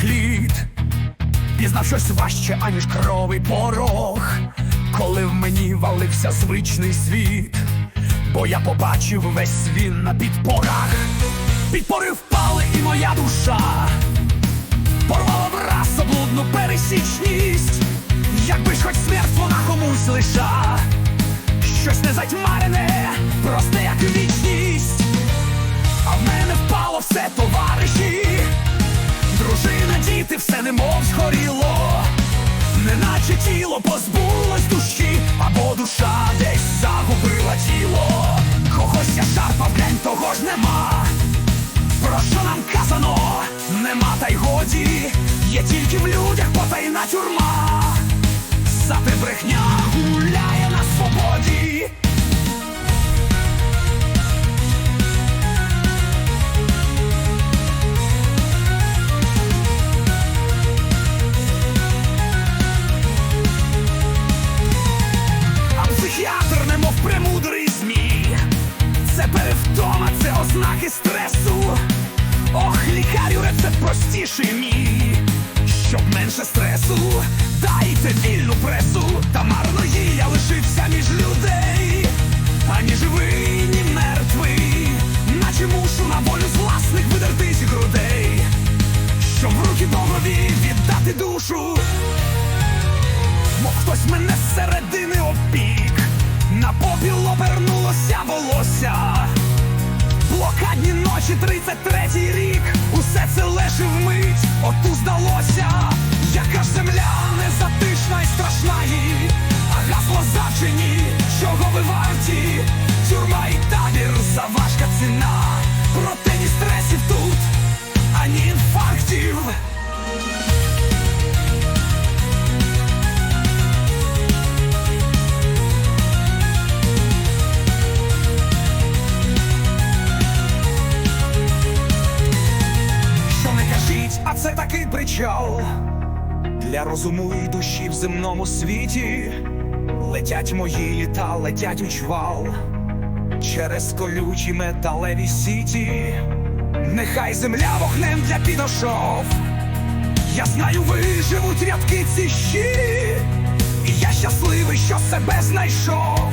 хлід, пізнав щось важче, аніж кровий порог, коли в мені валився звичний світ, бо я побачив весь свін на підпорах, підпори впали і моя душа, порвала враз облудну пересічність, якби ж хоч смерть вона комусь лиша, щось не затьмарене, діти, все немов згоріло, неначе тіло позбулось душі, або душа десь загубила тіло. Когось я шарпав, глянь, того ж нема. Про що нам казано, нема та й годі, є тільки в людях потайна тюрма. Простіший мій. Щоб менше стресу, дайте вільну пресу. Та марної я лишився між людей. Ані живий, ні мертвий. Наче мушу на волю з власних видертись грудей. Щоб в руки Богові віддати душу. Мов хтось мене зсередини опік, на попіл обернулося волосся. Блокадні ночі, 33-й рік, усе це лежить вмить, оту здалося, яка ж земля незатишна і страшна їй, а гасло завчені, чого ви варті, тюрма і табір, заважка ціна, проте ні стресів тут, ані інфарктів. Причал для розуму і душі в земному світі. Летять мої літа, летять у чвал через колючі металеві сіті. Нехай земля вогнем для підошов. Я знаю, виживуть рядки ці щирі. І я щасливий, що себе знайшов,